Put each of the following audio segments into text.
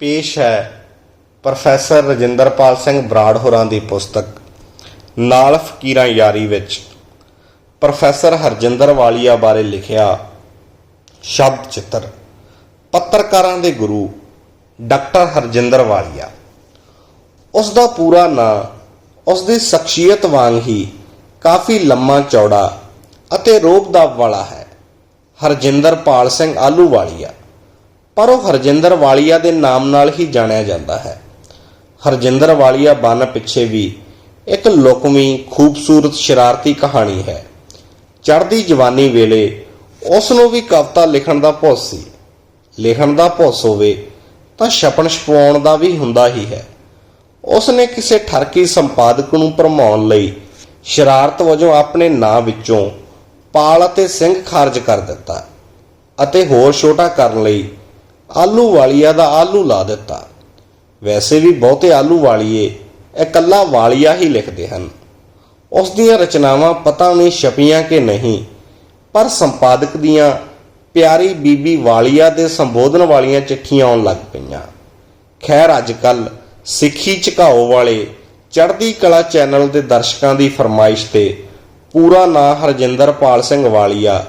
ਪੇਸ਼ ਹੈ ਪ੍ਰੋਫੈਸਰ ਰਜਿੰਦਰਪਾਲ ਸਿੰਘ ਬਰਾੜ ਹੋਰਾਂ ਦੀ ਪੁਸਤਕ, ਨਾਲ ਫਕੀਰਾਂ ਯਾਰੀ ਵਿੱਚ। ਪ੍ਰੋਫੈਸਰ ਹਰਜਿੰਦਰ ਵਾਲੀਆ ਬਾਰੇ ਲਿਖਿਆ ਸ਼ਬਦ ਚਿੱਤਰ, ਪੱਤਰਕਾਰਾਂ ਦੇ ਗੁਰੂ ਡਾਕਟਰ ਹਰਜਿੰਦਰ ਵਾਲੀਆ। ਉਸ ਦਾ ਪੂਰਾ ਨਾਂ ਉਸ ਦੀ ਸ਼ਖਸੀਅਤ ਵਾਂਗ ਹੀ ਕਾਫੀ ਲੰਮਾ ਚੌੜਾ ਅਤੇ ਰੋਬਦਾਬ ਵਾਲਾ ਹੈ, ਹਰਜਿੰਦਰਪਾਲ ਸਿੰਘ ਆਲੂ ਵਾਲੀਆ ਪਰ ਉਹ ਹਰਜਿੰਦਰ ਵਾਲੀਆ ਦੇ ਨਾਮ ਨਾਲ ਹੀ ਜਾਣਿਆ ਜਾਂਦਾ ਹੈ। ਹਰਜਿੰਦਰ ਵਾਲੀਆ ਬਨ ਪਿੱਛੇ ਵੀ ਇੱਕ ਲੁਕਵੀਂ, ਖੂਬਸੂਰਤ ਸ਼ਰਾਰਤੀ ਕਹਾਣੀ ਹੈ। ਚੜ੍ਹਦੀ ਜਵਾਨੀ ਵੇਲੇ ਉਸ ਨੂੰ ਵੀ ਕਵਿਤਾ ਲਿਖਣ ਦਾ ਭੁੱਸ ਸੀ। ਲਿਖਣ ਦਾ ਭੁੱਸ ਹੋਵੇ ਤਾਂ ਛਪਣ ਛਪਾਉਣ ਦਾ ਵੀ ਹੁੰਦਾ ਹੀ ਹੈ। ਉਸ ਨੇ ਕਿਸੇ ਠਰਕੀ ਸੰਪਾਦਕ ਨੂੰ ਭਰਮਾਉਣ ਲਈ ਸ਼ਰਾਰਤ ਵਜੋਂ ਆਪਣੇ ਨਾਂ ਵਿੱਚੋਂ ਪਾਲ ਅਤੇ ਸਿੰਘ ਖਾਰਜ ਕਰ ਦਿੱਤਾ ਅਤੇ ਹੋਰ ਛੋਟਾ ਕਰਨ ਲਈ ਆਲੂ ਵਾਲੀਆ ਦਾ ਆਲੂ ਲਾ ਦਿੱਤਾ। ਵੈਸੇ ਵੀ ਬਹੁਤੇ ਆਲੂ ਵਾਲੀਏ ਇਕੱਲਾ ਵਾਲੀਆ ਹੀ ਲਿਖਦੇ ਹਨ। ਉਸ ਦੀਆਂ ਰਚਨਾਵਾਂ ਪਤਾ ਨਹੀਂ ਛਪੀਆਂ ਕਿ ਨਹੀਂ, ਪਰ ਸੰਪਾਦਕ ਦੀਆਂ ਪਿਆਰੀ ਬੀਬੀ ਵਾਲੀਆ ਦੇ ਸੰਬੋਧਨ ਵਾਲੀਆਂ ਚਿੱਠੀਆਂ ਆਉਣ ਲੱਗ ਪਈਆਂ। ਖੈਰ ਅੱਜ ਕੱਲ ਸਿੱਖੀ ਝਕਾਓ ਵਾਲੇ ਚੜ੍ਹਦੀ ਕਲਾ ਚੈਨਲ ਦੇ ਦਰਸ਼ਕਾਂ ਦੀ ਫਰਮਾਇਸ਼ ਤੇ ਪੂਰਾ ਨਾਂ ਹਰਜਿੰਦਰਪਾਲ ਸਿੰਘ ਵਾਲੀਆ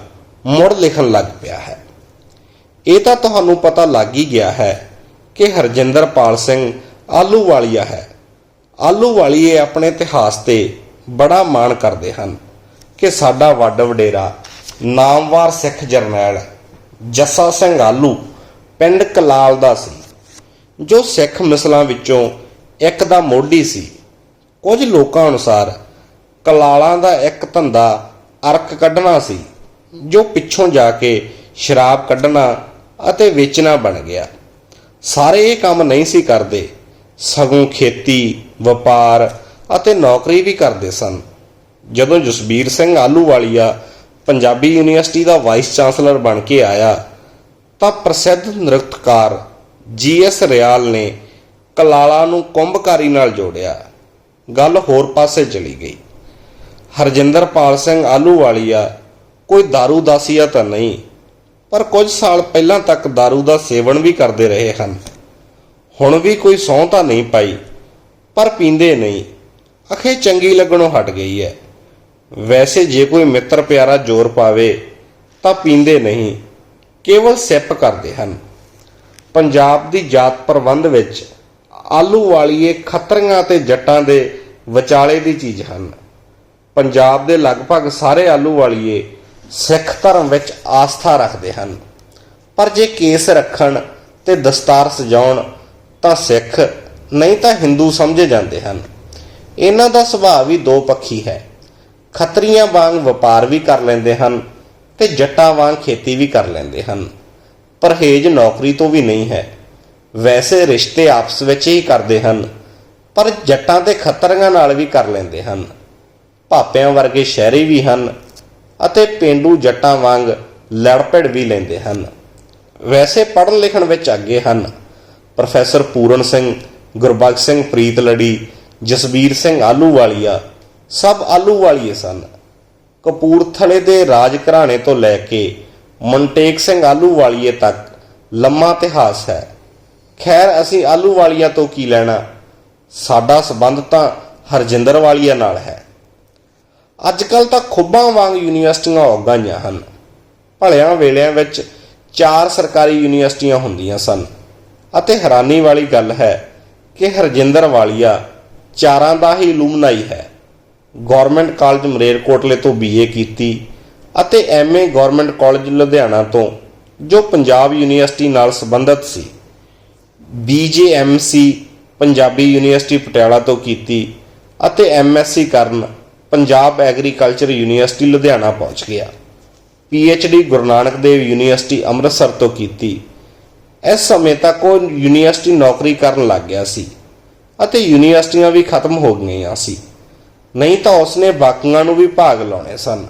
ਮੁੜ ਲਿਖਣ ਲੱਗ ਪਿਆ ਹੈ। ਇਹ ਤਾਂ ਤੁਹਾਨੂੰ ਪਤਾ ਲੱਗ ਹੀ ਗਿਆ ਹੈ ਕਿ ਹਰਜਿੰਦਰਪਾਲ ਸਿੰਘ ਆਲੂ ਵਾਲੀਆ ਹੈ। ਆਲੂ ਵਾਲੀਏ ਆਪਣੇ ਇਤਿਹਾਸ ਤੇ ਬੜਾ ਮਾਣ ਕਰਦੇ ਹਨ ਕਿ ਸਾਡਾ ਵੱਡ ਵਡੇਰਾ, ਨਾਮਵਾਰ ਸਿੱਖ ਜਰਨੈਲ ਜੱਸਾ ਸਿੰਘ ਆਲੂ ਪਿੰਡ ਕਲਾਲ ਦਾ ਸੀ, ਜੋ ਸਿੱਖ ਮਿਸਲਾਂ ਵਿੱਚੋਂ ਇੱਕ ਦਾ ਮੋਢੀ ਸੀ। ਕੁਝ ਲੋਕਾਂ ਅਨੁਸਾਰ ਕਲਾਲਾਂ ਦਾ ਇੱਕ ਧੰਦਾ ਅਰਕ ਕੱਢਣਾ ਸੀ, ਜੋ ਪਿੱਛੋਂ ਜਾ ਕੇ ਸ਼ਰਾਬ ਕੱਢਣਾ ਅਤੇ ਵੇਚਣਾ ਬਣ ਗਿਆ। ਸਾਰੇ ਇਹ ਕੰਮ ਨਹੀਂ ਸੀ ਕਰਦੇ। ਸਗੋਂ ਖੇਤੀ, ਵਪਾਰ ਅਤੇ ਨੌਕਰੀ ਵੀ ਕਰਦੇ ਸਨ। ਜਦੋਂ ਜਸਬੀਰ ਸਿੰਘ ਆਲੂਵਾਲੀਆ ਪੰਜਾਬੀ ਯੂਨੀਵਰਸਿਟੀ ਦਾ ਵਾਈਸ ਚਾਂਸਲਰ ਬਣ ਕੇ ਆਇਆ, ਤਾਂ ਪ੍ਰਸਿੱਧ ਨ੍ਰਿਤਕਾਰ ਜੀਐਸ ਰਿਆਲ ਨੇ ਕਲਾਲਾ ਨੂੰ ਕੁੰਭਕਾਰੀ ਨਾਲ ਜੋੜਿਆ। ਗੱਲ ਹੋਰ ਪਾਸੇ ਚਲੀ ਗਈ। ਹਰਜਿੰਦਰਪਾਲ ਸਿੰਘ ਆਲੂਵਾਲੀਆ ਕੋਈ दारू ਦਾਸੀਆ ਤਾਂ ਨਹੀਂ ਪਰ ਕੁਝ ਸਾਲ ਪਹਿਲਾਂ ਤੱਕ दारू ਦਾ ਸੇਵਨ ਵੀ ਕਰਦੇ ਰਹੇ ਹਨ। ਹੁਣ ਵੀ ਕੋਈ ਸਹੁੰ ਤਾਂ ਨਹੀਂ ਪਾਈ, ਪਰ ਪੀਂਦੇ ਨਹੀਂ। ਅਖੇ ਚੰਗੀ ਲੱਗਣੋਂ ਹਟ ਗਈ ਹੈ। ਵੈਸੇ ਜੇ ਕੋਈ ਮਿੱਤਰ ਪਿਆਰਾ ਜ਼ੋਰ ਪਾਵੇ, ਤਾਂ ਪੀਂਦੇ ਨਹੀਂ, ਕੇਵਲ ਸਿਪ ਕਰਦੇ ਹਨ। ਪੰਜਾਬ ਦੀ ਜਾਤ ਪ੍ਰਬੰਧ ਵਿੱਚ ਆਲੂ ਵਾਲੀਏ ਖੱਤਰੀਆਂ ਤੇ ਜੱਟਾਂ ਦੇ ਵਿਚਾਲੇ ਦੀ ਚੀਜ਼ ਹਨ। ਪੰਜਾਬ ਦੇ ਲਗਭਗ ਸਾਰੇ ਆਲੂ ਵਾਲੀਏ ਸਿੱਖ ਧਰਮ ਵਿੱਚ ਆਸਥਾ ਰੱਖਦੇ ਹਨ। ਪਰ ਜੇ ਕੇਸ ਰੱਖਣ ਤੇ ਦਸਤਾਰ ਸਜਾਉਣ ਤਾਂ ਸਿੱਖ ਨਹੀਂ ਤਾਂ ਹਿੰਦੂ ਸਮਝੇ ਜਾਂਦੇ ਹਨ। ਇਹਨਾਂ ਦਾ ਸੁਭਾਅ ਵੀ ਦੋ ਪੱਖੀ ਹੈ। ਖੱਤਰੀਆਂ ਵਾਂਗ ਵਪਾਰ ਵੀ ਕਰ ਲੈਂਦੇ ਹਨ ਤੇ ਜੱਟਾਂ ਵਾਂਗ ਖੇਤੀ ਵੀ ਕਰ ਲੈਂਦੇ ਹਨ। ਪਰਹੇਜ ਨੌਕਰੀ ਤੋਂ ਵੀ ਨਹੀਂ ਹੈ। ਵੈਸੇ ਰਿਸ਼ਤੇ ਆਪਸ ਵਿੱਚ ਹੀ ਕਰਦੇ ਹਨ, ਪਰ ਜੱਟਾਂ ਤੇ ਖੱਤਰੀਆਂ ਨਾਲ ਵੀ ਕਰ ਲੈਂਦੇ ਹਨ। ਭਾਪਿਆਂ ਵਰਗੇ ਸ਼ਹਿਰੀ ਵੀ ਹਨ ਅਤੇ ਪਿੰਡੂ ਜੱਟਾਂ ਵਾਂਗ ਲੜਪੜ ਵੀ ਲੈਂਦੇ ਹਨ। ਵੈਸੇ ਪੜ੍ਹਨ ਲਿਖਣ ਵਿੱਚ ਅੱਗੇ ਹਨ। ਪ੍ਰੋਫੈਸਰ ਪੂਰਨ ਸਿੰਘ, ਗੁਰਬਖਸ਼ ਸਿੰਘ ਪ੍ਰੀਤਲੜੀ, ਜਸਬੀਰ ਸਿੰਘ ਆਲੂਵਾਲੀਆ ਸਭ ਆਲੂਵਾਲੀਏ ਸਨ। ਕਪੂਰਥਲੇ ਦੇ ਰਾਜ ਘਰਾਣੇ ਤੋਂ ਲੈ ਕੇ ਮਨਟੇਕ ਸਿੰਘ ਆਲੂਵਾਲੀਏ ਤੱਕ ਲੰਮਾ ਇਤਿਹਾਸ ਹੈ। ਖੈਰ, ਅਸੀਂ ਆਲੂਵਾਲੀਆ ਤੋਂ ਕੀ ਲੈਣਾ? ਸਾਡਾ ਸਬੰਧ ਤਾਂ ਹਰਜਿੰਦਰ ਵਾਲੀਆ ਨਾਲ ਹੈ। ਅੱਜ ਕੱਲ ਤਾਂ ਖੁੱਬਾਂ ਵਾਂਗ ਯੂਨੀਵਰਸਿਟੀਆਂ ਹੋ ਗਈਆਂ ਹਨ। ਭਲਿਆਂ ਵੇਲਿਆਂ ਵਿੱਚ ਚਾਰ ਸਰਕਾਰੀ ਯੂਨੀਵਰਸਿਟੀਆਂ ਹੁੰਦੀਆਂ ਸਨ। ਅਤੇ ਹੈਰਾਨੀ ਵਾਲੀ ਗੱਲ ਹੈ ਕਿ ਹਰਜਿੰਦਰ ਵਾਲੀਆ ਚਾਰਾਂ ਦਾ ਹੀ ਲੂਮਨਾਈ ਹੈ। ਗਵਰਨਮੈਂਟ ਕਾਲਜ ਮਰੇਰਕੋਟਲੇ ਤੋਂ ਬੀਏ ਕੀਤੀ ਅਤੇ ਐਮਏ ਗਵਰਨਮੈਂਟ ਕਾਲਜ ਲੁਧਿਆਣਾ ਤੋਂ, ਜੋ ਪੰਜਾਬ ਯੂਨੀਵਰਸਿਟੀ ਨਾਲ ਸੰਬੰਧਿਤ ਸੀ ਬੀਜੇਐਮਸੀ ਪੰਜਾਬੀ ਯੂਨੀਵਰਸਿਟੀ ਪਟਿਆਲਾ ਤੋਂ ਕੀਤੀ ਅਤੇ ਐਮਐਸਸੀ ਕਰਨ ਪੰਜਾਬ ਐਗਰੀਕਲਚਰ ਯੂਨੀਵਰਸਿਟੀ ਲੁਧਿਆਣਾ ਪਹੁੰਚ ਗਿਆ। ਪੀਐਚਡੀ ਗੁਰੂ ਨਾਨਕ ਦੇਵ ਯੂਨੀਵਰਸਿਟੀ ਅੰਮ੍ਰਿਤਸਰ ਤੋਂ ਕੀਤੀ। ਇਸ ਸਮੇਂ ਤੱਕ ਉਹ ਯੂਨੀਵਰਸਿਟੀ ਨੌਕਰੀ ਕਰਨ ਲੱਗ ਗਿਆ ਸੀ ਅਤੇ ਯੂਨੀਵਰਸਿਟੀਆਂ ਵੀ ਖਤਮ ਹੋ ਗਈਆਂ ਸੀ। ਨਹੀਂ ਤਾਂ ਉਸਨੇ ਬਾਕੀਆਂ ਨੂੰ ਵੀ ਭਾਗ ਲਾਉਣੇ ਸਨ।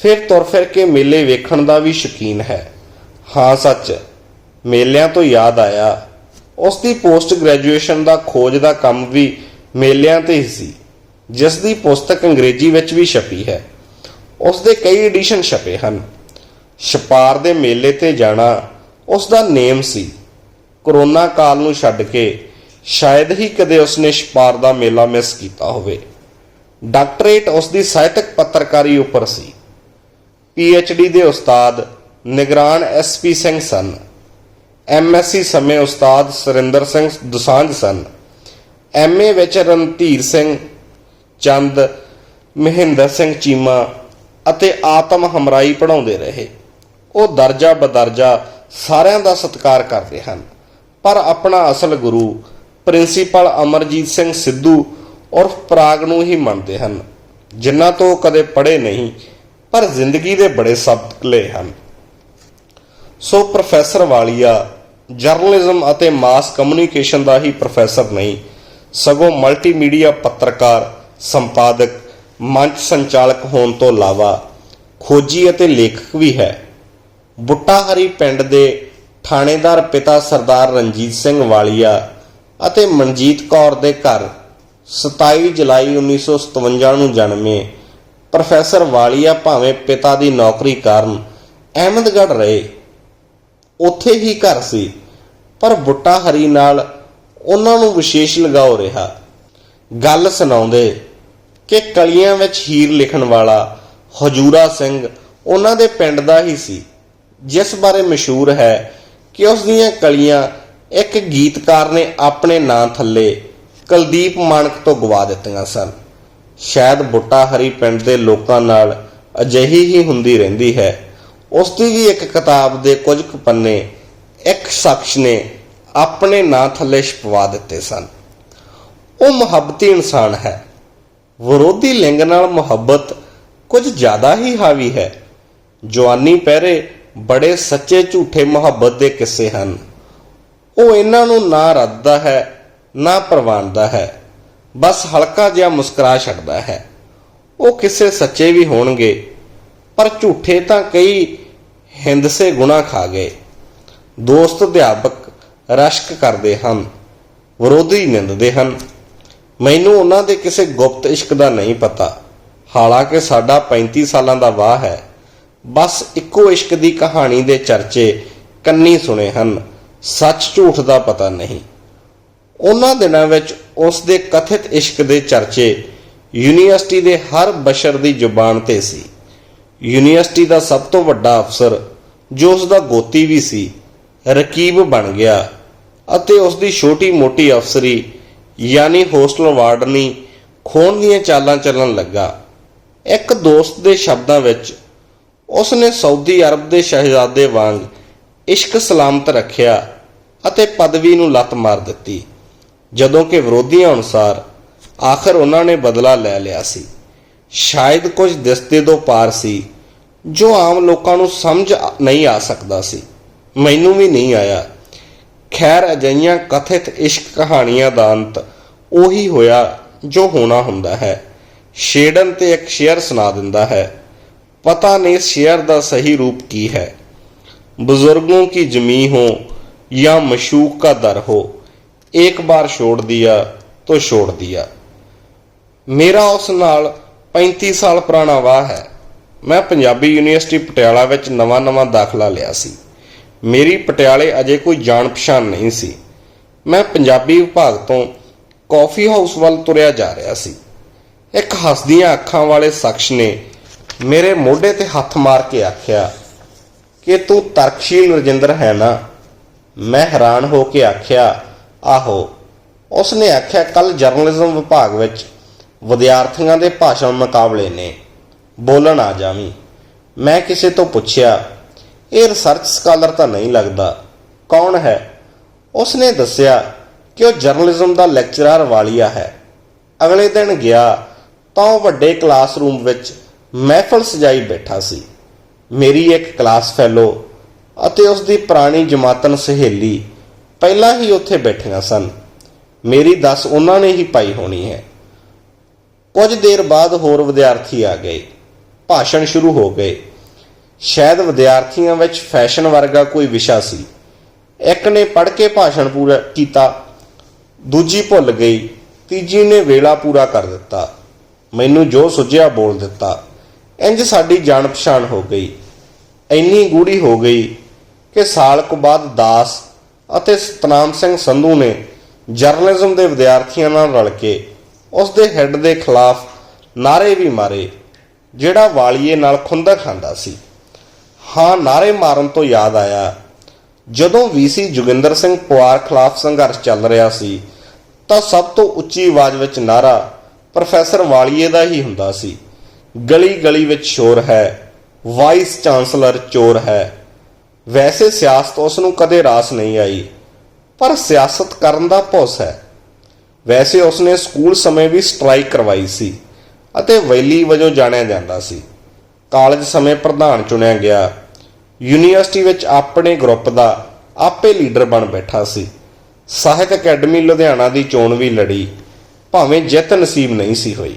ਫਿਰ ਤੁਰ ਫਿਰ ਕੇ ਮੇਲੇ ਵੇਖਣ ਦਾ ਵੀ ਸ਼ੌਕੀਨ ਹੈ। ਹਾਂ, ਸੱਚ, ਮੇਲਿਆਂ ਤੋਂ ਯਾਦ ਆਇਆ। ਉਸ ਦੀ ਪੋਸਟ ਗ੍ਰੈਜੂਏਸ਼ਨ ਦਾ ਖੋਜ ਦਾ ਕੰਮ ਵੀ ਮੇਲਿਆਂ ਤੇ ਹੀ ਸੀ। ਜਿਸ ਦੀ ਪੁਸਤਕ ਅੰਗਰੇਜ਼ੀ ਵਿੱਚ ਵੀ ਛਪੀ ਹੈ। ਉਸ ਦੇ ਕਈ ਐਡੀਸ਼ਨ ਛਪੇ ਹਨ। ਛਪਾਰ ਦੇ ਮੇਲੇ ਤੇ ਜਾਣਾ ਉਸ ਦਾ ਨੇਮ ਸੀ। ਕਰੋਨਾ ਕਾਲ ਨੂੰ ਛੱਡ ਕੇ ਸ਼ਾਇਦ ਹੀ ਕਦੇ ਉਸਨੇ ਛਪਾਰ ਦਾ ਮੇਲਾ ਮਿਸ ਕੀਤਾ ਹੋਵੇ। ਡਾਕਟਰੇਟ ਉਸ ਦੀ ਸਾਹਿਤਕ ਪੱਤਰਕਾਰੀ ਉੱਪਰ ਸੀ। ਡੀ ਦੇ ਉਸਤਾਦ ਨਿਗਰਾਨ ਐਸ ਪੀ ਸਿੰਘ ਸਨ। ਐਮਐਸਸੀ ਸਮੇਂ ਉਸਤਾਦ ਸੁਰਿੰਦਰ ਸਿੰਘ ਦੁਸਾਂਝ ਸਨ। ਐਮਏ ਵਿੱਚ ਰਣਧੀਰ ਸਿੰਘ ਚੰਦ, ਮਹਿੰਦਰ ਸਿੰਘ ਚੀਮਾ ਅਤੇ ਆਤਮ ਹਮਰਾਈ ਪੜਾਉਂਦੇ ਰਹੇ। ਉਹ ਦਰਜਾ ਬਦਰਜਾ ਸਾਰਿਆਂ ਦਾ ਸਤਿਕਾਰ ਕਰਦੇ ਹਨ। ਪਰ ਆਪਣਾ ਅਸਲ ਗੁਰੂ ਪ੍ਰਿੰਸੀਪਲ ਅਮਰਜੀਤ ਸਿੰਘ ਸਿੱਧੂ ਉਰਫ ਪ੍ਰਾਗ ਨੂੰ ਹੀ ਮੰਨਦੇ ਹਨ, ਜਿਨ੍ਹਾਂ ਤੋਂ ਕਦੇ ਪੜ੍ਹੇ ਨਹੀਂ, ਪਰ ਜ਼ਿੰਦਗੀ ਦੇ ਬੜੇ ਸਬਕ ਲਏ ਹਨ। ਸੋ ਪ੍ਰੋਫੈਸਰ ਵਾਲੀਆ, ਜਰਨਲਿਜ਼ਮ ਅਤੇ ਮਾਸ ਕਮਿਊਨੀਕੇਸ਼ਨ ਦਾ ਹੀ ਪ੍ਰੋਫੈਸਰ ਨਹੀਂ, ਸਗੋਂ ਮਲਟੀਮੀਡੀਆ ਪੱਤਰਕਾਰ ਸੰਪਾਦਕ, ਮੰਚ ਸੰਚਾਲਕ ਹੋਣ ਤੋਂ ਇਲਾਵਾ ਖੋਜੀ ਅਤੇ ਲੇਖਕ ਵੀ ਹੈ। ਬੁੱਟਾ ਹਰੀ ਪਿੰਡ ਦੇ ਥਾਣੇਦਾਰ ਪਿਤਾ ਸਰਦਾਰ ਰਣਜੀਤ ਸਿੰਘ ਵਾਲੀਆ ਅਤੇ ਮਨਜੀਤ ਕੌਰ ਦੇ ਘਰ 27 ਜੁਲਾਈ 1957 ਨੂੰ ਜਨਮੇ ਪ੍ਰੋਫੈਸਰ ਵਾਲੀਆ ਭਾਵੇਂ ਪਿਤਾ ਦੀ ਨੌਕਰੀ ਕਾਰਨ ਅਹਿਮਦਗੜ੍ਹ ਰਹੇ। ਉੱਥੇ ਹੀ ਘਰ ਸੀ, ਪਰ ਬੁੱਟਾ ਹਰੀ ਨਾਲ ਉਹਨਾਂ ਨੂੰ ਵਿਸ਼ੇਸ਼ ਲਗਾਓ ਰਿਹਾ। ਗੱਲ ਸੁਣਾਉਂਦੇ ਕਿ ਕਲੀਆਂ ਵਿੱਚ ਹੀਰ ਲਿਖਣ ਵਾਲਾ ਹਜੂਰਾ ਸਿੰਘ ਉਹਨਾਂ ਦੇ ਪਿੰਡ ਦਾ ਹੀ ਸੀ, ਜਿਸ ਬਾਰੇ ਮਸ਼ਹੂਰ ਹੈ ਕਿ ਉਸ ਦੀਆਂ ਕਲੀਆਂ ਇੱਕ ਗੀਤਕਾਰ ਨੇ ਆਪਣੇ ਨਾਂ ਥੱਲੇ ਕੁਲਦੀਪ ਮਾਨਕ ਤੋਂ ਗਵਾ ਦਿੱਤੀਆਂ ਸਨ। ਸ਼ਾਇਦ ਬੁੱਟਾ ਹਰੀ ਪਿੰਡ ਦੇ ਲੋਕਾਂ ਨਾਲ ਅਜਿਹੀ ਹੀ ਹੁੰਦੀ ਰਹਿੰਦੀ ਹੈ। ਉਸ ਦੀ ਵੀ ਇੱਕ ਕਿਤਾਬ ਦੇ ਕੁਝ ਕੁ ਪੰਨੇ ਇੱਕ ਸ਼ਖਸ ਨੇ ਆਪਣੇ ਨਾਂ ਥੱਲੇ ਛਪਵਾ ਦਿੱਤੇ ਸਨ। ਉਹ ਮੁਹੱਬਤੀ ਇਨਸਾਨ ਹੈ। ਵਿਰੋਧੀ ਲਿੰਗ ਨਾਲ ਮੁਹੱਬਤ ਕੁਝ ਜ਼ਿਆਦਾ ਹੀ ਹਾਵੀ ਹੈ। ਜਵਾਨੀ ਪਹਿਰੇ ਬੜੇ ਸੱਚੇ ਝੂਠੇ ਮੁਹੱਬਤ ਦੇ ਕਿੱਸੇ ਹਨ। ਉਹ ਇਹਨਾਂ ਨੂੰ ਨਾ ਰੱਦਦਾ ਹੈ, ਨਾ ਪ੍ਰਵਾਨਦਾ ਹੈ, ਬਸ ਹਲਕਾ ਜਿਹਾ ਮੁਸਕਰਾ ਛੱਡਦਾ ਹੈ। ਉਹ ਕਿਸੇ ਸੱਚੇ ਵੀ ਹੋਣਗੇ, ਪਰ ਝੂਠੇ ਤਾਂ ਕਈ ਹਿੰਦਸੇ ਗੁਣਾ ਖਾ ਗਏ। ਦੋਸਤ ਅਧਿਆਪਕ ਰਸ਼ਕ ਕਰਦੇ ਹਨ, ਵਿਰੋਧੀ ਨਿੰਦਦੇ ਹਨ। ਮੈਨੂੰ ਉਹਨਾਂ ਦੇ ਕਿਸੇ ਗੁਪਤ ਇਸ਼ਕ ਦਾ ਨਹੀਂ ਪਤਾ। ਹਾਲਾਂਕਿ ਸਾਡਾ 35 ਸਾਲਾਂ ਦਾ ਵਾਹ ਹੈ। ਬਸ ਇੱਕੋ ਇਸ਼ਕ ਦੀ ਕਹਾਣੀ ਦੇ ਚਰਚੇ ਕੰਨੀ ਸੁਣੇ ਹਨ। ਸੱਚ ਝੂਠ ਦਾ ਪਤਾ ਨਹੀਂ। ਉਹਨਾਂ ਦਿਨਾਂ ਵਿੱਚ ਉਸ ਦੇ ਕਥਿਤ ਇਸ਼ਕ ਦੇ ਚਰਚੇ ਯੂਨੀਵਰਸਿਟੀ ਦੇ ਹਰ ਬਸ਼ਰ ਦੀ ਜ਼ੁਬਾਨ ਤੇ ਸੀ। ਯੂਨੀਵਰਸਿਟੀ ਦਾ ਸਭ ਤੋਂ ਵੱਡਾ ਅਫਸਰ, ਜੋ ਉਸ ਦਾ ਗੋਤੀ ਵੀ ਸੀ, ਰਕੀਬ ਬਣ ਗਿਆ ਅਤੇ ਉਸ ਦੀ ਛੋਟੀ-ਮੋਟੀ ਅਫਸਰੀ ਯਾਨੀ ਹੋਸਟਲ ਵਾਰਡਨੀ ਖੋਣ ਦੀਆਂ ਚਾਲਾਂ ਚੱਲਣ ਲੱਗਾ। ਇੱਕ ਦੋਸਤ ਦੇ ਸ਼ਬਦਾਂ ਵਿੱਚ ਉਸ ਨੇ ਸਾਊਦੀ ਅਰਬ ਦੇ ਸ਼ਹਿਜ਼ਾਦੇ ਵਾਂਗ ਇਸ਼ਕ ਸਲਾਮਤ ਰੱਖਿਆ ਅਤੇ ਪਦਵੀ ਨੂੰ ਲੱਤ ਮਾਰ ਦਿੱਤੀ। ਜਦੋਂ ਕਿ ਵਿਰੋਧੀਆਂ ਅਨੁਸਾਰ ਆਖਰ ਉਹਨਾਂ ਨੇ ਬਦਲਾ ਲੈ ਲਿਆ ਸੀ। ਸ਼ਾਇਦ ਕੁਝ ਦਿਸਦੇ ਤੋਂ ਪਾਰ ਸੀ, ਜੋ ਆਮ ਲੋਕਾਂ ਨੂੰ ਸਮਝ ਨਹੀਂ ਆ ਸਕਦਾ ਸੀ। ਮੈਨੂੰ ਵੀ ਨਹੀਂ ਆਇਆ। ਖੈਰ ਅਜਈਆਂ ਕਥਿਤ ਇਸ਼ਕ ਕਹਾਣੀਆਂ ਦਾ ਅੰਤ ਉਹੀ ਹੋਇਆ ਜੋ ਹੋਣਾ ਹੁੰਦਾ ਹੈ ਛੇੜਨ ਤੇ ਇੱਕ ਸ਼ੇਅਰ ਸੁਣਾ ਦਿੰਦਾ ਹੈ ਪਤਾ ਨਹੀਂ ਇਸ ਸ਼ੇਅਰ ਦਾ ਸਹੀ ਰੂਪ ਕੀ ਹੈ बुजुर्गों की जमी हो या मशूक का दर हो एक बार छोड़ दिया तो छोड़ दिया ਮੇਰਾ ਉਸ ਨਾਲ 35 ਸਾਲ ਪੁਰਾਣਾ ਵਾਹ ਹੈ ਮੈਂ ਪੰਜਾਬੀ ਯੂਨੀਵਰਸਿਟੀ ਪਟਿਆਲਾ ਵਿੱਚ ਨਵਾਂ-ਨਵਾਂ ਦਾਖਲਾ ਲਿਆ ਸੀ ਮੇਰੀ ਪਟਿਆਲੇ ਅਜੇ ਕੋਈ ਜਾਣ ਪਛਾਣ ਨਹੀਂ ਸੀ। ਮੈਂ ਪੰਜਾਬੀ ਵਿਭਾਗ ਤੋਂ ਕਾਫੀ ਹਾਊਸ ਵੱਲ ਤੁਰਿਆ ਜਾ ਰਿਹਾ ਸੀ। ਇੱਕ ਹੱਸਦੀਆਂ ਅੱਖਾਂ ਵਾਲੇ ਸ਼ਖਸ ਨੇ ਮੇਰੇ ਮੋਢੇ ਤੇ ਹੱਥ ਮਾਰ ਕੇ ਆਖਿਆ, ਕਿ ਤੂੰ ਤਰਕਸ਼ੀਲ ਰਜਿੰਦਰ ਹੈ ਨਾ? ਮੈਂ ਹੈਰਾਨ ਹੋ ਕੇ ਆਖਿਆ, ਆਹੋ। ਉਸਨੇ ਆਖਿਆ ਕੱਲ ਜਰਨਲਿਜ਼ਮ ਵਿਭਾਗ ਵਿੱਚ ਵਿਦਿਆਰਥੀਆਂ ਦੇ ਭਾਸ਼ਣ ਮੁਕਾਬਲੇ ਨੇ। ਬੋਲਣ ਆ ਜਾਵੀਂ। ਮੈਂ ਕਿਸੇ ਤੋਂ ਪੁੱਛਿਆ ਇਹ ਰਿਸਰਚ ਸਕਾਲਰ ਤਾਂ ਨਹੀਂ ਲੱਗਦਾ। ਕੌਣ ਹੈ? ਉਸਨੇ ਦੱਸਿਆ ਕਿ ਉਹ ਜਰਨਲਿਜ਼ਮ ਦਾ ਲੈਕਚਰਰ ਵਾਲੀਆ ਹੈ। ਅਗਲੇ ਦਿਨ ਗਿਆ, ਤਾਂ ਉਹ ਵੱਡੇ ਕਲਾਸਰੂਮ ਵਿੱਚ ਮਹਿਫਲ ਸਜਾਈ ਬੈਠਾ ਸੀ। ਮੇਰੀ ਇੱਕ ਕਲਾਸ ਫੈਲੋ ਅਤੇ ਉਸ ਦੀ ਪੁਰਾਣੀ ਜਮਾਤਨ ਸਹੇਲੀ ਪਹਿਲਾਂ ਹੀ ਉੱਥੇ ਬੈਠੀਆਂ ਸਨ। ਮੇਰੀ ਦੱਸ ਉਹਨਾਂ ਨੇ ਹੀ ਪਾਈ ਹੋਣੀ ਹੈ। ਕੁਝ ਦੇਰ ਬਾਅਦ ਹੋਰ ਵਿਦਿਆਰਥੀ ਆ ਗਏ। ਭਾਸ਼ਣ ਸ਼ੁਰੂ ਹੋ ਗਏ। ਸ਼ਾਇਦ ਵਿਦਿਆਰਥੀਆਂ ਵਿੱਚ ਫੈਸ਼ਨ ਵਰਗਾ ਕੋਈ ਵਿਸ਼ਾ ਸੀ। ਇੱਕ ਨੇ ਪੜ੍ਹ ਕੇ ਭਾਸ਼ਣ ਪੂਰਾ ਕੀਤਾ, ਦੂਜੀ ਭੁੱਲ ਗਈ, ਤੀਜੀ ਨੇ ਵੇਲਾ ਪੂਰਾ ਕਰ ਦਿੱਤਾ। ਮੈਨੂੰ ਜੋ ਸੁਝਿਆ ਬੋਲ ਦਿੱਤਾ। ਇੰਜ ਸਾਡੀ ਜਾਣ ਪਛਾਣ ਹੋ ਗਈ। ਇੰਨੀ ਗੂੜੀ ਹੋ ਗਈ ਕਿ ਸਾਲ ਕੁ ਬਾਅਦ ਦਾਸ ਅਤੇ ਸਤਨਾਮ ਸਿੰਘ ਸੰਧੂ ਨੇ ਜਰਨਲਿਜ਼ਮ ਦੇ ਵਿਦਿਆਰਥੀਆਂ ਨਾਲ ਰਲ ਕੇ ਉਸ ਦੇ ਹੈੱਡ ਦੇ ਖਿਲਾਫ ਨਾਰੇ ਵੀ ਮਾਰੇ, ਜਿਹੜਾ ਵਾਲੀਏ ਨਾਲ ਖੁੰਦਕ ਖਾਂਦਾ ਸੀ। ਹਾਂ, ਨਾਰੇ ਮਾਰਨ ਤੋਂ ਯਾਦ ਆਇਆ। ਜਦੋਂ ਵੀਸੀ ਜੋਗਿੰਦਰ ਸਿੰਘ ਪਵਾਰ ਖਿਲਾਫ ਸੰਘਰਸ਼ ਚੱਲ ਰਿਹਾ ਸੀ, ਤਾਂ ਸਭ ਤੋਂ ਉੱਚੀ ਆਵਾਜ਼ ਵਿੱਚ ਨਾਰਾ ਪ੍ਰੋਫੈਸਰ ਵਾਲੀਏ ਦਾ ਹੀ ਹੁੰਦਾ ਸੀ। ਗਲੀ ਗਲੀ ਵਿੱਚ ਸ਼ੋਰ ਹੈ, ਵਾਈਸ ਚਾਂਸਲਰ ਚੋਰ ਹੈ। ਵੈਸੇ ਸਿਆਸਤ ਉਸ ਨੂੰ ਕਦੇ ਰਾਸ ਨਹੀਂ ਆਈ, ਪਰ ਸਿਆਸਤ ਕਰਨ ਦਾ ਭੌਸ ਹੈ। ਵੈਸੇ ਉਸਨੇ ਸਕੂਲ ਸਮੇਂ ਵੀ ਸਟ੍ਰਾਈਕ ਕਰਵਾਈ ਸੀ ਅਤੇ ਵੈਲੀ ਵਜੋਂ ਜਾਣਿਆ ਜਾਂਦਾ ਸੀ। ਕਾਲਜ ਸਮੇਂ ਪ੍ਰਧਾਨ ਚੁਣਿਆ ਗਿਆ। ਯੂਨੀਵਰਸਿਟੀ ਵਿੱਚ ਆਪਣੇ ਗਰੁੱਪ ਦਾ ਆਪੇ ਲੀਡਰ ਬਣ ਬੈਠਾ ਸੀ। ਸਾਹਿਤ ਅਕੈਡਮੀ ਲੁਧਿਆਣਾ ਦੀ ਚੋਣ ਵੀ ਲੜੀ, ਭਾਵੇਂ ਜਿੱਤ ਨਸੀਬ ਨਹੀਂ ਸੀ ਹੋਈ।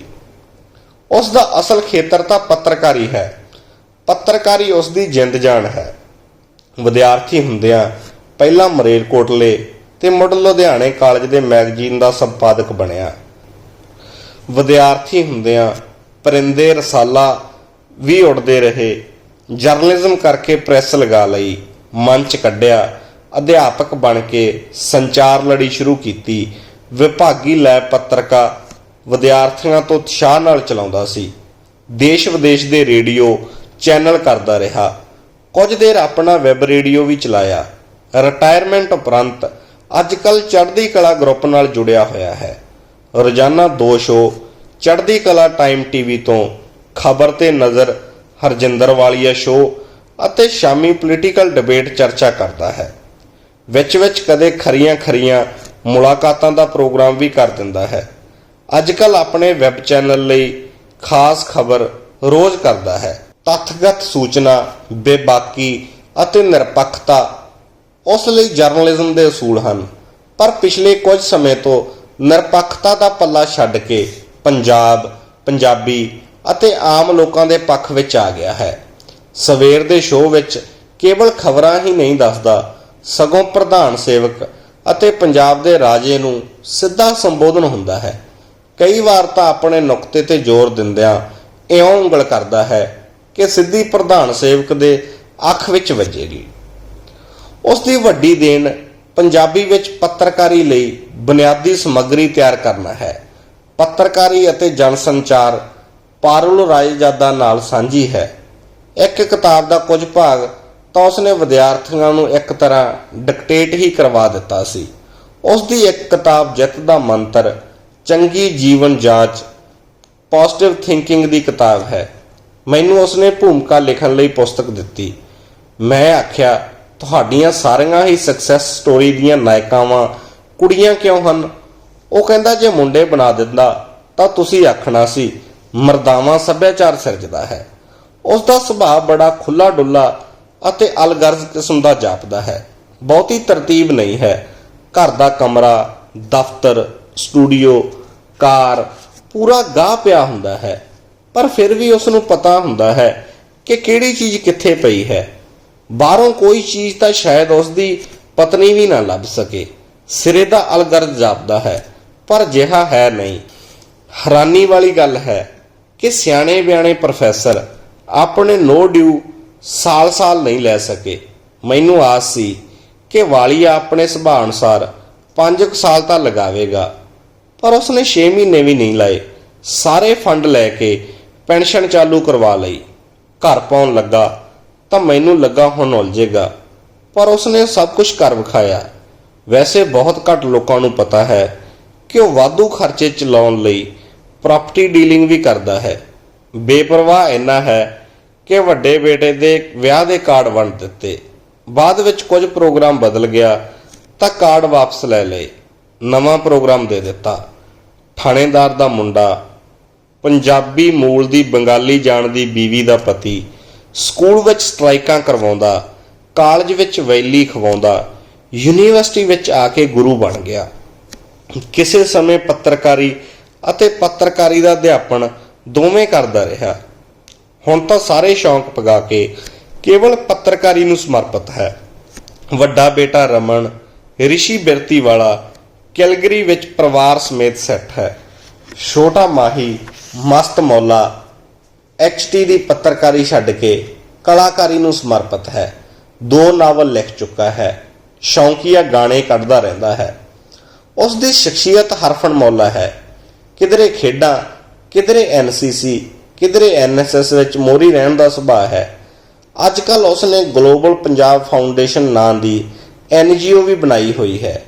ਉਸ ਦਾ ਅਸਲ ਖੇਤਰ ਤਾਂ ਪੱਤਰਕਾਰੀ ਹੈ। ਪੱਤਰਕਾਰੀ ਉਸ ਦੀ ਜਿੰਦ ਜਾਨ ਹੈ। ਵਿਦਿਆਰਥੀ ਹੁੰਦਿਆਂ ਪਹਿਲਾਂ ਮਰੇਲਕੋਟਲੇ ਤੇ ਮੁੜ ਲੁਧਿਆਣੇ ਕਾਲਜ ਦੇ ਮੈਗਜ਼ੀਨ ਦਾ ਸੰਪਾਦਕ ਬਣਿਆ। ਵਿਦਿਆਰਥੀ ਹੁੰਦਿਆਂ ਪਰਿੰਦੇ ਰਸਾਲਾ ਵੀ ਉੱਡਦੇ ਰਹੇ। ਜਰਨਲਿਜ਼ਮ ਕਰਕੇ ਪ੍ਰੈਸ ਲਗਾ ਲਈ ਮੰਚ ਕੱਢਿਆ, ਅਧਿਆਪਕ ਬਣ ਕੇ ਸੰਚਾਰ ਲੜੀ ਸ਼ੁਰੂ ਕੀਤੀ। ਵਿਭਾਗੀ ਲੈ ਪੱਤਰਕਾ ਵਿਦਿਆਰਥੀਆਂ ਤੋਂ ਉਤਸ਼ਾਹ ਨਾਲ ਚਲਾਉਂਦਾ ਸੀ। ਦੇਸ਼ ਵਿਦੇਸ਼ ਦੇ ਰੇਡੀਓ ਚੈਨਲ ਕਰਦਾ ਰਿਹਾ। ਕੁਝ ਦੇਰ ਆਪਣਾ ਵੈਬ ਰੇਡੀਓ ਵੀ ਚਲਾਇਆ। ਰਿਟਾਇਰਮੈਂਟ ਉਪਰੰਤ ਅੱਜਕੱਲ ਚੜ੍ਹਦੀ ਕਲਾ ਗਰੁੱਪ ਨਾਲ ਜੁੜਿਆ ਹੋਇਆ ਹੈ। ਰੋਜ਼ਾਨਾ ਦੋ ਸ਼ੋ ਚੜ੍ਹਦੀ ਕਲਾ ਟਾਈਮ ਟੀਵੀ ਤੋਂ ਖਬਰ ਤੇ ਨਜ਼ਰ ਹਰਜਿੰਦਰ ਵਾਲੀਆ ਸ਼ੋਅ ਅਤੇ ਸ਼ਾਮੀ ਪੋਲੀਟੀਕਲ ਡਿਬੇਟ ਚਰਚਾ ਕਰਦਾ ਹੈ। ਵਿੱਚ ਵਿੱਚ ਕਦੇ ਖਰੀਆਂ ਖਰੀਆਂ ਮੁਲਾਕਾਤਾਂ ਦਾ ਪ੍ਰੋਗਰਾਮ ਵੀ ਕਰ ਦਿੰਦਾ ਹੈ। ਅੱਜਕੱਲ ਆਪਣੇ ਵੈਬ ਚੈਨਲ ਲਈ ਖਾਸ ਖਬਰ ਰੋਜ਼ ਕਰਦਾ ਹੈ। ਤੱਥਗਤ ਸੂਚਨਾ, ਬੇਬਾਕੀ ਅਤੇ ਨਿਰਪੱਖਤਾ ਉਸ ਲਈ ਜਰਨਲਿਜ਼ਮ ਦੇ ਅਸੂਲ ਹਨ। ਪਰ ਪਿਛਲੇ ਕੁਝ ਸਮੇਂ ਤੋਂ ਨਿਰਪੱਖਤਾ ਦਾ ਪੱਲਾ ਛੱਡ ਕੇ ਪੰਜਾਬ, ਪੰਜਾਬੀ ਅਤੇ ਆਮ ਲੋਕਾਂ ਦੇ ਪੱਖ ਵਿੱਚ ਆ ਗਿਆ ਹੈ। ਸਵੇਰ ਦੇ ਸ਼ੋਅ ਵਿੱਚ ਕੇਵਲ ਖਬਰਾਂ ਹੀ ਨਹੀਂ ਦੱਸਦਾ, ਸਗੋਂ ਪ੍ਰਧਾਨ ਸੇਵਕ ਅਤੇ ਪੰਜਾਬ ਦੇ ਰਾਜੇ ਨੂੰ ਸਿੱਧਾ ਸੰਬੋਧਨ ਹੁੰਦਾ ਹੈ। ਕਈ ਵਾਰ ਤਾਂ ਆਪਣੇ ਨੁਕਤੇ ਤੇ ਜ਼ੋਰ ਦਿੰਦਿਆਂ ਇਉਂ ਉਂਗਲ ਕਰਦਾ ਹੈ ਕਿ ਸਿੱਧੀ ਪ੍ਰਧਾਨ ਸੇਵਕ ਦੇ ਅੱਖ ਵਿੱਚ ਵੱਜੇਗੀ। ਉਸ ਦੀ ਵੱਡੀ ਦੇਣ ਪੰਜਾਬੀ ਵਿੱਚ ਪੱਤਰਕਾਰੀ ਲਈ ਬੁਨਿਆਦੀ ਸਮੱਗਰੀ ਤਿਆਰ ਕਰਨਾ ਹੈ। ਪੱਤਰਕਾਰੀ ਅਤੇ ਜਨ ਸੰਚਾਰ ਪਾਰੁਲ ਰਾਏਜਾਦਾ ਨਾਲ ਸਾਂਝੀ ਹੈ। ਇੱਕ ਕਿਤਾਬ ਦਾ ਕੁਝ ਭਾਗ ਤਾਂ ਉਸਨੇ ਵਿਦਿਆਰਥੀਆਂ ਨੂੰ ਇੱਕ ਤਰ੍ਹਾਂ ਡਿਕਟੇਟ ਹੀ ਕਰਵਾ ਦਿੱਤਾ ਸੀ। ਉਸ ਦੀ ਇੱਕ ਕਿਤਾਬ ਜਿੱਤ ਦਾ ਮੰਤਰ, ਚੰਗੀ ਜੀਵਨ ਜਾਂਚ ਪੋਜ਼ਿਟਿਵ ਥਿੰਕਿੰਗ ਦੀ ਕਿਤਾਬ ਹੈ। ਮੈਨੂੰ ਉਸਨੇ ਭੂਮਿਕਾ ਲਿਖਣ ਲਈ ਪੁਸਤਕ ਦਿੱਤੀ। ਮੈਂ ਆਖਿਆ, ਤੁਹਾਡੀਆਂ ਸਾਰੀਆਂ ਹੀ ਸਕਸੈਸ ਸਟੋਰੀ ਦੀਆਂ ਨਾਇਕਾਵਾਂ ਕੁੜੀਆਂ ਕਿਉਂ ਹਨ? ਉਹ ਕਹਿੰਦਾ, ਜੇ ਮੁੰਡੇ ਬਣਾ ਦਿੰਦਾ ਤਾਂ ਤੁਸੀਂ ਆਖਣਾ ਸੀ ਮਰਦਾਵਾਂ ਸੱਭਿਆਚਾਰ ਸਿਰਜਦਾ ਹੈ। ਉਸ ਦਾ ਸੁਭਾਅ ਬੜਾ ਖੁੱਲਾ ਡੁੱਲਾ ਅਤੇ ਅਲਗਰਜ਼ ਕਿਸਮ ਦਾ ਜਾਪਦਾ ਹੈ। ਬਹੁਤੀ ਤਰਤੀਬ ਨਹੀਂ ਹੈ। ਘਰ ਦਾ ਕਮਰਾ, ਦਫ਼ਤਰ, ਸਟੂਡੀਓ, ਕਾਰ ਪੂਰਾ ਗਾਹ ਪਿਆ ਹੁੰਦਾ ਹੈ। ਪਰ ਫਿਰ ਵੀ ਉਸ ਨੂੰ ਪਤਾ ਹੁੰਦਾ ਹੈ ਕਿ ਕਿਹੜੀ ਚੀਜ਼ ਕਿੱਥੇ ਪਈ ਹੈ। ਬਾਹਰੋਂ ਕੋਈ ਚੀਜ਼ ਤਾਂ ਸ਼ਾਇਦ ਉਸ ਦੀ ਪਤਨੀ ਵੀ ਨਾ ਲੱਭ ਸਕੇ। ਸਿਰੇ ਦਾ ਅਲਗਰਜ਼ ਜਾਪਦਾ ਹੈ, ਪਰ ਜਿਹਾ ਹੈ ਨਹੀਂ। ਹੈਰਾਨੀ ਵਾਲੀ ਗੱਲ ਹੈ ਕਿ ਸਿਆਣੇ ਬਿਆਣੇ ਪ੍ਰੋਫੈਸਰ ਆਪਣੇ ਨੋ ਡਿਊ ਸਾਲ-ਸਾਲ ਨਹੀਂ ਲੈ ਸਕੇ। ਮੈਨੂੰ ਆਸ ਸੀ ਕਿ ਵਾਲੀਆ ਆਪਣੇ ਸੁਭਾਅ ਅਨੁਸਾਰ 5 ਸਾਲ ਤਾਂ ਲਗਾਵੇਗਾ, ਪਰ ਉਸਨੇ 6 ਮਹੀਨੇ ਵੀ ਨਹੀਂ ਲਾਏ। ਸਾਰੇ ਫੰਡ ਲੈ ਕੇ ਪੈਨਸ਼ਨ ਚਾਲੂ ਕਰਵਾ ਲਈ। ਘਰ ਪਾਉਣ ਲੱਗਾ ਤਾਂ ਮੈਨੂੰ ਲੱਗਾ ਹੁਣ ਉਲਝੇਗਾ, ਪਰ ਉਸਨੇ ਸਭ ਕੁਝ ਕਰ ਵਿਖਾਇਆ। ਵੈਸੇ ਬਹੁਤ ਘੱਟ ਲੋਕਾਂ ਨੂੰ ਪਤਾ ਹੈ ਕਿ ਉਹ ਵਾਧੂ ਖਰਚੇ ਚਲਾਉਣ ਲਈ ਪ੍ਰਾਪਰਟੀ ਡੀਲਿੰਗ ਵੀ ਕਰਦਾ ਹੈ। ਬੇਪਰਵਾਹ ਇੰਨਾ ਹੈ ਕਿ ਵੱਡੇ ਬੇਟੇ ਦੇ ਵਿਆਹ ਦੇ ਕਾਰਡ ਵੰਡ ਦਿੱਤੇ। ਬਾਅਦ ਵਿੱਚ ਕੁਝ ਪ੍ਰੋਗਰਾਮ ਬਦਲ ਗਿਆ ਤਾਂ ਕਾਰਡ ਵਾਪਸ ਲੈ ਲਏ। ਨਵਾਂ ਪ੍ਰੋਗਰਾਮ ਦੇ ਦਿੱਤਾ। ਥਾਣੇਦਾਰ ਦਾ ਮੁੰਡਾ, ਪੰਜਾਬੀ ਮੂਲ ਦੀ ਬੰਗਾਲੀ ਜਾਣ ਦੀ ਬੀਵੀ ਦਾ ਪਤੀ, ਸਕੂਲ ਵਿੱਚ ਸਟ੍ਰਾਈਕਾਂ ਕਰਵਾਉਂਦਾ, ਕਾਲਜ ਵਿੱਚ ਵੈਲੀ ਖਵਾਉਂਦਾ, ਯੂਨੀਵਰਸਿਟੀ ਵਿੱਚ ਆ ਕੇ ਗੁਰੂ ਬਣ ਗਿਆ। ਕਿਸੇ ਸਮੇਂ ਪੱਤਰਕਾਰੀ ਅਤੇ ਪੱਤਰਕਾਰੀ ਦਾ ਅਧਿਆਪਨ ਦੋਵੇਂ ਕਰਦਾ ਰਿਹਾ। ਹੁਣ ਤਾਂ ਸਾਰੇ ਸ਼ੌਂਕ ਪਗਾ ਕੇ ਕੇਵਲ ਪੱਤਰਕਾਰੀ ਨੂੰ ਸਮਰਪਿਤ ਹੈ। ਵੱਡਾ ਬੇਟਾ ਰਮਨ, ਰਿਸ਼ੀ ਬਿਰਤੀ ਵਾਲਾ ਕੈਲਗਰੀ ਵਿੱਚ ਪਰਿਵਾਰ ਸਮੇਤ ਸੈੱਟ ਹੈ। ਛੋਟਾ ਮਾਹੀ, ਮਸਤ ਮੌਲਾ ਐਚਟੀ ਦੀ ਪੱਤਰਕਾਰੀ ਛੱਡ ਕੇ ਕਲਾਕਾਰੀ ਨੂੰ ਸਮਰਪਿਤ ਹੈ। ਦੋ ਨਾਵਲ ਲਿਖ ਚੁੱਕਾ ਹੈ। ਸ਼ੌਂਕੀਆ ਗਾਣੇ ਕੱਢਦਾ ਰਹਿੰਦਾ ਹੈ। ਉਸ ਦੀ ਸ਼ਖਸੀਅਤ ਹਰਫਨ ਮੌਲਾ ਹੈ। ਕਿਧਰੇ ਖੇਡਾਂ, ਕਿਧਰੇ ਐਨਸੀਸੀ ਕਿਧਰੇ ਐਨਐਸਐਸ ਵਿੱਚ ਮੋਰੀ ਰਹਿਣ ਦਾ ਸੁਭਾਅ ਹੈ। ਅੱਜ ਕੱਲ ਉਸ ਨੇ ਗਲੋਬਲ ਪੰਜਾਬ ਫਾਊਂਡੇਸ਼ਨ ਨਾਂ ਦੀ ਐਨਜੀਓ ਵੀ ਬਣਾਈ ਹੋਈ ਹੈ।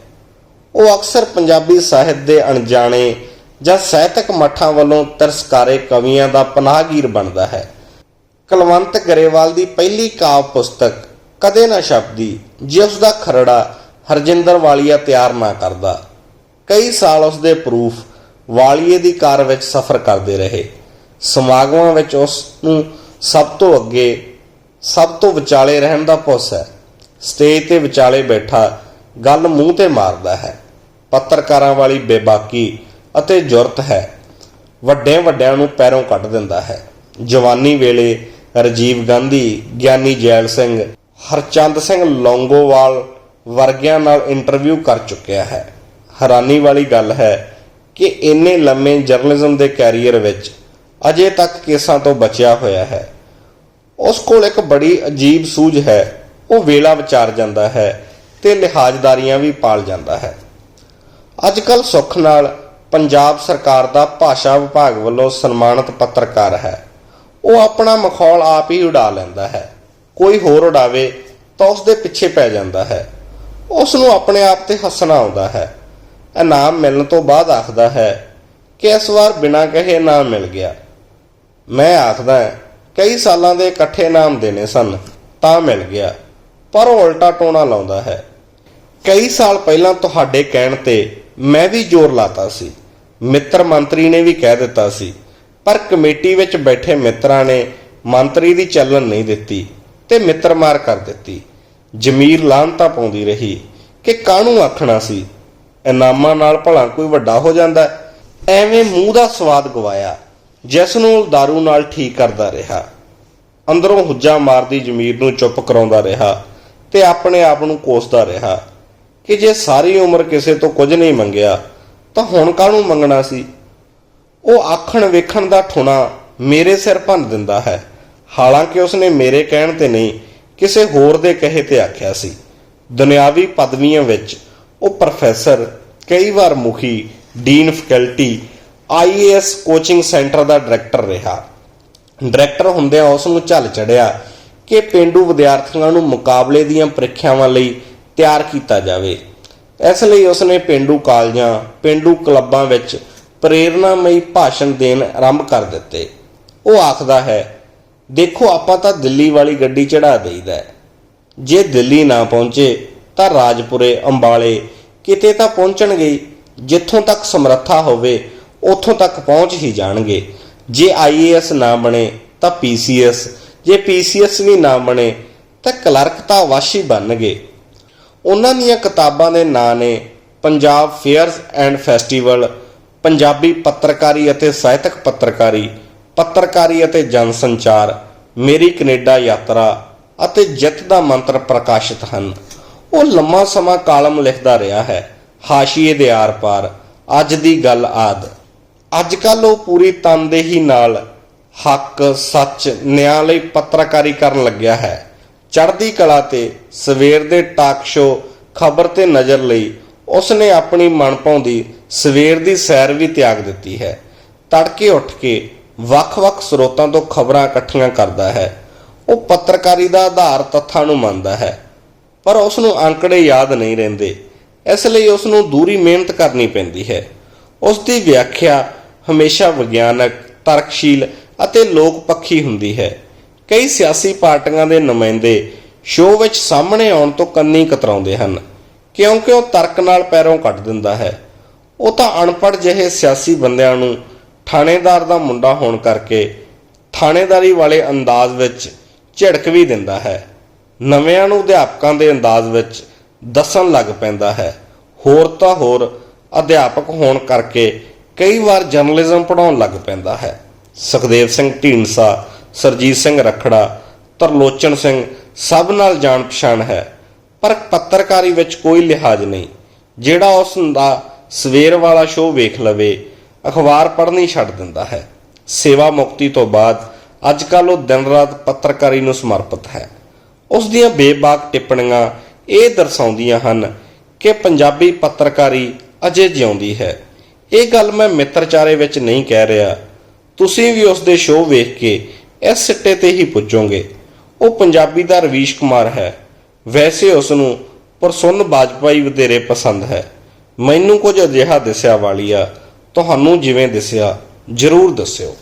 ਉਹ ਅਕਸਰ ਪੰਜਾਬੀ ਸਾਹਿਤ ਦੇ ਅਣਜਾਣੇ ਜਾਂ ਸਾਹਿਤਕ ਮੱਠਾਂ ਵੱਲੋਂ ਤਰਸਕਾਰੇ ਕਵੀਆਂ ਦਾ ਪਨਾਹਗੀਰ ਬਣਦਾ ਹੈ। ਕਲਵੰਤ ਗਰੇਵਾਲ ਦੀ ਪਹਿਲੀ ਕਾਵ ਪੁਸਤਕ ਕਦੇ ਨਾ ਛਪਦੀ, ਜੇ ਉਸ ਦਾ ਖਰੜਾ ਹਰਜਿੰਦਰ ਵਾਲੀਆ ਤਿਆਰ ਨਾ ਕਰਦਾ। ਕਈ ਸਾਲ ਉਸ ਦੇ ਪ੍ਰੂਫ ਵਾਲੀਏ ਦੀ ਕਾਰ ਵਿੱਚ ਸਫ਼ਰ ਕਰਦੇ ਰਹੇ। ਸਮਾਗਮਾਂ ਵਿੱਚ ਉਸ ਨੂੰ ਸਭ ਤੋਂ ਅੱਗੇ, ਸਭ ਤੋਂ ਵਿਚਾਲੇ ਰਹਿਣ ਦਾ ਪੁੱਸ ਹੈ। ਸਟੇਜ ਤੇ ਵਿਚਾਲੇ ਬੈਠਾ ਗੱਲ ਮੂੰਹ ਤੇ ਮਾਰਦਾ ਹੈ। ਪੱਤਰਕਾਰਾਂ ਵਾਲੀ ਬੇਬਾਕੀ ਅਤੇ ਜੁਰਤ ਹੈ। ਵੱਡੇ ਵੱਡਿਆਂ ਨੂੰ ਪੈਰੋਂ ਕੱਢ ਦਿੰਦਾ ਹੈ। ਜਵਾਨੀ ਵੇਲੇ ਰਾਜੀਵ ਗਾਂਧੀ, ਗਿਆਨੀ ਜੈਲ ਸਿੰਘ, ਹਰਚੰਦ ਸਿੰਘ ਲੌਂਗੋਵਾਲ ਵਰਗਿਆਂ ਨਾਲ ਇੰਟਰਵਿਊ ਕਰ ਚੁੱਕਿਆ ਹੈ। ਹੈਰਾਨੀ ਵਾਲੀ ਗੱਲ ਹੈ ਕਿ ਇੰਨੇ ਲੰਮੇ ਜਰਨਲਿਜ਼ਮ ਦੇ ਕੈਰੀਅਰ ਵਿੱਚ ਅਜੇ ਤੱਕ ਕੇਸਾਂ ਤੋਂ ਬਚਿਆ ਹੋਇਆ ਹੈ। ਉਸ ਕੋਲ ਇੱਕ ਬੜੀ ਅਜੀਬ ਸੂਝ ਹੈ। ਉਹ ਵੇਲਾ ਵਿਚਾਰ ਜਾਂਦਾ ਹੈ ਤੇ ਲਿਹਾਜ਼ਦਾਰੀਆਂ ਵੀ ਪਾਲ ਜਾਂਦਾ ਹੈ। ਅੱਜ ਕੱਲ ਸੁੱਖ ਨਾਲ ਪੰਜਾਬ ਸਰਕਾਰ ਦਾ ਭਾਸ਼ਾ ਵਿਭਾਗ ਵੱਲੋਂ ਸਨਮਾਨਿਤ ਪੱਤਰਕਾਰ ਹੈ। ਉਹ ਆਪਣਾ ਮਖੌਲ ਆਪ ਹੀ ਉਡਾ ਲੈਂਦਾ ਹੈ। ਕੋਈ ਹੋਰ ਉਡਾਵੇ ਤਾਂ ਉਸ ਦੇ ਪਿੱਛੇ ਪੈ ਜਾਂਦਾ ਹੈ। ਉਸ ਨੂੰ ਆਪਣੇ ਆਪ ਤੇ ਹੱਸਣਾ ਆਉਂਦਾ ਹੈ। ਇਨਾਮ ਮਿਲਣ ਤੋਂ ਬਾਅਦ ਆਖਦਾ ਹੈ ਕਿ ਇਸ ਵਾਰ ਬਿਨਾਂ ਕਹੇ ਇਨਾਮ ਮਿਲ ਗਿਆ। ਮੈਂ ਆਖਦਾ ਕਈ ਸਾਲਾਂ ਦੇ ਇਕੱਠੇ ਇਨਾਮ ਦੇਣੇ ਸਨ, ਤਾਂ ਮਿਲ ਗਿਆ, ਪਰ ਉਹ ਉਲਟਾ ਟੋਣਾ ਲਾਉਂਦਾ ਹੈ। ਕਈ ਸਾਲ ਪਹਿਲਾਂ ਤੁਹਾਡੇ ਕਹਿਣ ਤੇ ਮੈਂ ਵੀ ਜ਼ੋਰ ਲਾਤਾ ਸੀ, ਮਿੱਤਰ ਮੰਤਰੀ ਨੇ ਵੀ ਕਹਿ ਦਿੱਤਾ ਸੀ, ਪਰ ਕਮੇਟੀ ਵਿੱਚ ਬੈਠੇ ਮਿੱਤਰਾਂ ਨੇ ਮੰਤਰੀ ਦੀ ਚੱਲਣ ਨਹੀਂ ਦਿੱਤੀ ਤੇ ਮਿੱਤਰ ਮਾਰ ਕਰ ਦਿੱਤੀ। ਜ਼ਮੀਰ ਲਾਂਤਾ ਪਾਉਂਦੀ ਰਹੀ ਕਿ ਕਾਹਨੂੰ ਆਖਣਾ ਸੀ ਇਨਾਮਾਂ ਨਾਲ ਭਲਾ ਕੋਈ ਵੱਡਾ ਹੋ ਜਾਂਦਾ ਐਵੇਂ ਮੂੰਹ ਦਾ ਸਵਾਦ ਗਵਾਇਆ, ਜਿਸ ਨੂੰ ਉਹ ਨਾਲ ਠੀਕ ਕਰਦਾ ਰਿਹਾ। ਅੰਦਰੋਂ ਹੁੱਜਾ ਮਾਰਦੀ ਜ਼ਮੀਰ ਨੂੰ ਚੁੱਪ ਕਰਾਉਂਦਾ ਰਿਹਾ ਤੇ ਆਪਣੇ ਆਪ ਨੂੰ ਕੋਸਦਾ ਰਿਹਾ ਕਿ ਜੇ ਸਾਰੀ ਉਮਰ ਕਿਸੇ ਤੋਂ ਕੁਝ ਨਹੀਂ ਮੰਗਿਆ, ਤਾਂ ਹੁਣ ਕਾਹਨੂੰ ਮੰਗਣਾ ਸੀ? ਉਹ ਆਖਣ ਵੇਖਣ ਦਾ ਠੁਣਾ ਮੇਰੇ ਸਿਰ ਭੰਨ ਦਿੰਦਾ ਹੈ। ਹਾਲਾਂਕਿ ਉਸਨੇ ਮੇਰੇ ਕਹਿਣ ਤੇ ਨਹੀਂ, ਕਿਸੇ ਹੋਰ ਦੇ ਕਹੇ ਤੇ ਆਖਿਆ ਸੀ। ਦੁਨਿਆਵੀ ਪਦਵੀਆਂ ਵਿੱਚ ਉਹ ਪ੍ਰੋਫੈਸਰ ਕਈ ਵਾਰ ਮੁਖੀ dean faculty IAS coaching centre ਦਾ ਡਾਇਰੈਕਟਰ ਰਿਹਾ। ਡਾਇਰੈਕਟਰ ਹੁੰਦਿਆਂ ਉਸ ਨੂੰ ਝੱਲ ਚੜਿਆ ਕਿ ਪਿੰਡੂ ਵਿਦਿਆਰਥੀਆਂ ਨੂੰ ਮੁਕਾਬਲੇ ਦੀਆਂ ਪ੍ਰੀਖਿਆਵਾਂ ਲਈ ਤਿਆਰ ਕੀਤਾ ਜਾਵੇ। ਇਸ ਲਈ ਉਸਨੇ ਪਿੰਡੂ ਕਾਲਜਾਂ, ਪਿੰਡੂ ਕਲੱਬਾਂ ਵਿੱਚ ਪ੍ਰੇਰਨਾਮਈ ਭਾਸ਼ਣ ਦੇਣ ਆਰੰਭ ਕਰ ਦਿੱਤੇ। ਉਹ ਆਖਦਾ ਹੈ, ਦੇਖੋ, ਆਪਾਂ ਤਾਂ ਦਿੱਲੀ ਵਾਲੀ ਗੱਡੀ ਚੜਾ ਦੇਈਦਾ ਜੇ ਦਿੱਲੀ ਨਾ ਪਹੁੰਚੇ ਤਾਂ ਰਾਜਪੁਰੇ, ਅੰਬਾਲੇ ਕਿਤੇ ਤਾਂ ਪਹੁੰਚਣਗੇ, ਜਿੱਥੋਂ ਤੱਕ ਸਮਰੱਥਾ ਹੋਵੇ, ਉੱਥੋਂ ਤੱਕ ਪਹੁੰਚ ਹੀ ਜਾਣਗੇ। ਜੇ ਆਈਏਐਸ ਨਾ ਬਣੇ ਤਾਂ ਪੀਸੀਐਸ ਜੇ ਪੀਸੀਐਸ ਵੀ ਨਾ ਬਣੇ ਤਾਂ ਕਲਰਕ ਤਾਂ ਵਾਸ਼ੀ ਬਣਨਗੇ। ਉਹਨਾਂ ਦੀਆਂ ਕਿਤਾਬਾਂ ਦੇ ਨਾਂ ਨੇ Punjab fairs and festival, Punjabi ਪੱਤਰਕਾਰੀ ਅਤੇ ਸਾਹਿਤਕ ਪੱਤਰਕਾਰੀ ਪੱਤਰਕਾਰੀ ਅਤੇ ਜਨ ਸੰਚਾਰ ਮੇਰੀ ਕੈਨੇਡਾ ਯਾਤਰਾ ਅਤੇ ਜਿੱਤ ਦਾ ਮੰਤਰ ਪ੍ਰਕਾਸ਼ਿਤ ਹਨ। ਉਹ ਲੰਮਾ ਸਮਾਂ ਕਾਲਮ ਲਿਖਦਾ ਰਿਹਾ ਹੈ। ਹਾਸ਼ੀਏ ਦੇ ਆਰ-ਪਾਰ ਅੱਜ ਦੀ ਗੱਲ ਆਦ। ਅੱਜ ਕੱਲ ਉਹ ਪੂਰੀ ਤਨਦੇਹੀ ਨਾਲ ਹੱਕ, ਸੱਚ, ਨਿਆਂ ਲਈ ਪੱਤਰਕਾਰੀ ਕਰਨ ਲੱਗਿਆ ਹੈ। ਚੜ੍ਹਦੀ ਕਲਾ ਤੇ ਸਵੇਰ ਦੇ ਟਾਕ ਸ਼ੋ ਖਬਰ ਤੇ ਨਜ਼ਰ ਲਈ ਉਸਨੇ ਆਪਣੀ ਮਨਪਾਉਂਦੀ ਸਵੇਰ ਦੀ ਸੈਰ ਵੀ ਤਿਆਗ ਦਿੱਤੀ ਹੈ। ਤੜਕੇ ਉੱਠ ਕੇ ਵੱਖ-ਵੱਖ ਸਰੋਤਾਂ ਤੋਂ ਖਬਰਾਂ ਇਕੱਠੀਆਂ ਕਰਦਾ ਹੈ। ਉਹ ਪੱਤਰਕਾਰੀ ਦਾ ਆਧਾਰ ਤੱਥਾਂ ਨੂੰ ਮੰਨਦਾ ਹੈ। ਪਰ ਉਸ ਨੂੰ ਅੰਕੜੇ ਯਾਦ ਨਹੀਂ ਰਹਿੰਦੇ। ਇਸ ਲਈ ਉਸ ਨੂੰ ਦੂਰੀ ਮਿਹਨਤ ਕਰਨੀ ਪੈਂਦੀ ਹੈ। ਉਸ ਦੀ ਵਿਆਖਿਆ ਹਮੇਸ਼ਾ ਵਿਗਿਆਨਕ, ਤਰਕਸ਼ੀਲ ਅਤੇ ਲੋਕ ਪੱਖੀ ਹੁੰਦੀ ਹੈ। ਕਈ ਸਿਆਸੀ ਪਾਰਟੀਆਂ ਦੇ ਨੁਮਾਇੰਦੇ ਸ਼ੋਅ ਵਿੱਚ ਸਾਹਮਣੇ ਆਉਣ ਤੋਂ ਕੰਨੀ ਕਤਰਾਉਂਦੇ ਹਨ। ਕਿਉਂਕਿ ਉਹ ਤਰਕ ਨਾਲ ਪੈਰੋਂ ਕੱਟ ਦਿੰਦਾ ਹੈ। ਉਹ ਤਾਂ ਅਨਪੜ੍ਹ ਜਿਹੇ ਸਿਆਸੀ ਬੰਦਿਆਂ ਨੂੰ ਥਾਣੇਦਾਰ ਦਾ ਮੁੰਡਾ ਹੋਣ ਕਰਕੇ ਥਾਣੇਦਾਰੀ ਵਾਲੇ ਅੰਦਾਜ਼ ਵਿੱਚ ਝਿੜਕ ਵੀ ਦਿੰਦਾ ਹੈ। ਨਵਿਆਂ ਨੂੰ ਅਧਿਆਪਕਾਂ ਦੇ ਅੰਦਾਜ਼ ਵਿੱਚ ਦੱਸਣ ਲੱਗ ਪੈਂਦਾ ਹੈ। ਹੋਰ ਤਾਂ ਹੋਰ ਅਧਿਆਪਕ ਹੋਣ ਕਰਕੇ ਕਈ ਵਾਰ ਜਰਨਲਿਜ਼ਮ ਪੜਾਉਣ ਲੱਗ ਪੈਂਦਾ ਹੈ। ਸੁਖਦੇਵ ਸਿੰਘ ਢੀਂਡਸਾ, ਸਰਜੀਤ ਸਿੰਘ ਰਖੜਾ, ਤਰਲੋਚਨ ਸਿੰਘ ਸਭ ਨਾਲ ਜਾਣ ਪਛਾਣ ਹੈ, ਪਰ ਪੱਤਰਕਾਰੀ ਵਿੱਚ ਕੋਈ ਲਿਹਾਜ਼ ਨਹੀਂ, ਜਿਹੜਾ ਉਸ ਦਾ ਸਵੇਰ ਵਾਲਾ ਸ਼ੋਅ ਵੇਖ ਲਵੇ, ਅਖਬਾਰ ਪੜ੍ਹਨੀ ਛੱਡ ਦਿੰਦਾ ਹੈ। ਸੇਵਾ ਮੁਕਤੀ ਤੋਂ ਬਾਅਦ ਅੱਜ ਕੱਲ ਉਹ ਦਿਨ ਰਾਤ ਪੱਤਰਕਾਰੀ ਨੂੰ ਸਮਰਪਿਤ ਹੈ। ਉਸ ਦੀਆਂ ਬੇਬਾਕ ਟਿੱਪਣੀਆਂ ਇਹ ਦਰਸਾਉਂਦੀਆਂ ਹਨ ਕਿ ਪੰਜਾਬੀ ਪੱਤਰਕਾਰੀ ਅਜੇ ਜਿਉਂਦੀ ਹੈ। ਇਹ ਗੱਲ ਮੈਂ ਮਿੱਤਰਚਾਰੇ ਵਿੱਚ ਨਹੀਂ ਕਹਿ ਰਿਹਾ। ਤੁਸੀਂ ਵੀ ਉਸ ਦੇ ਸ਼ੋਅ ਵੇਖ ਕੇ ਇਸ ਸਿੱਟੇ ਤੇ ਹੀ ਪੁੱਜੋਗੇ। ਉਹ ਪੰਜਾਬੀ ਦਾ ਰਵੀਸ਼ ਕੁਮਾਰ ਹੈ। ਵੈਸੇ ਉਸ ਨੂੰ ਪ੍ਰਸੰਨ ਬਾਜਪਾਈ ਵਧੇਰੇ ਪਸੰਦ ਹੈ। ਮੈਨੂੰ ਕੁਝ ਅਜਿਹਾ ਦਿਸਿਆ ਵਾਲੀਆ। ਤੁਹਾਨੂੰ ਜਿਵੇਂ ਦਿਸਿਆ, ਜਰੂਰ ਦੱਸਿਓ।